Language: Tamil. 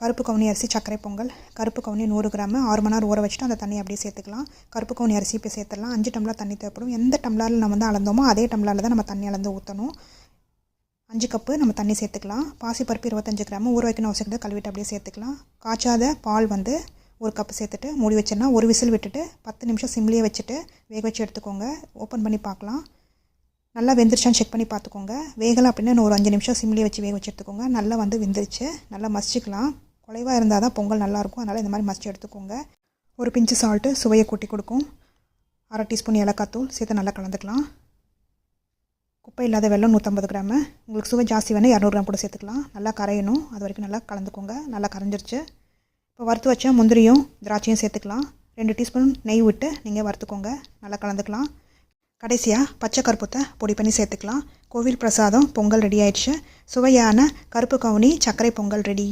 கருப்பு கவுனி அரிசி சர்க்கரை பொங்கல். கருப்பு கவுனி நூறு கிராம். ஆறு மணி நேரம் ஊற வச்சுட்டு அந்த தண்ணியை அப்படியே சேர்த்துக்கலாம். கருப்பு கவுனி அரிசி இப்போ சேர்த்துடலாம். அஞ்சு டம்ளர் தண்ணி தேவைப்படும். எந்த டம்ளரில் நம்ம வந்து அளந்தோமோ அதே டம்ளரில் தான் நம்ம தண்ணி அளந்து ஊற்றணும் அஞ்சு கப்பு நம்ம தண்ணி சேர்த்துக்கலாம். பாசிப்பருப்பு இருபத்தஞ்சு கிராம். ஊற வைக்கணும் அவசியம் கிடையாது. கழுவிட்டு அப்படியே சேர்த்துக்கலாம். காய்ச்சாத பால் வந்து ஒரு கப்பு சேர்த்துட்டு மூடி வச்சிடனா ஒரு விசில் விட்டுட்டு பத்து நிமிஷம் சிம்லேயே வச்சுட்டு வேக வச்சு எடுத்துக்கோங்க. ஓப்பன் பண்ணி பார்க்கலாம். நல்லா வெந்துருச்சான்னு செக் பண்ணி பார்த்துக்கோங்க. வேகலாம் அப்படின்னா இன்னும் ஒரு அஞ்சு நிமிஷம் சிம்லேயே வச்சு வேக வச்சு எடுத்துக்கோங்க. நல்லா வந்து வெந்துருச்சு. நல்லா மசிச்சுக்கலாம். குலைவாக இருந்தால் தான் பொங்கல் நல்லாயிருக்கும் அதனால் இந்த மாதிரி மஸ்ட் எடுத்துக்கோங்க. ஒரு பிஞ்சு சால்ட்டு சுவையை கூட்டி கொடுக்கும். அரை டீஸ்பூன் ஏலக்காய்த்தூள் சேர்த்து நல்லா கலந்துக்கலாம். குப்பை இல்லாத வெள்ளம் நூற்றம்பது கிராமு. உங்களுக்கு சுவை ஜாஸ்தி வேணால் இரநூறு கிராம் கூட சேர்த்துக்கலாம். நல்லா கரையணும். அது வரைக்கும் நல்லா கலந்துக்கோங்க. நல்லா கரைஞ்சிருச்சு. இப்போ வறுத்து வச்ச முந்திரியும் திராட்சையும் சேர்த்துக்கலாம். ரெண்டு டீஸ்பூன் நெய் விட்டு நீங்கள் வறுத்துக்கோங்க. நல்லா கலந்துக்கலாம். கடைசியாக பச்சை கருப்பத்தை பொடி பண்ணி சேர்த்துக்கலாம். கோவில் பிரசாதம் பொங்கல் ரெடி ஆயிடுச்சு. சுவையான கருப்பு கவுனி சர்க்கரை பொங்கல் ரெடி.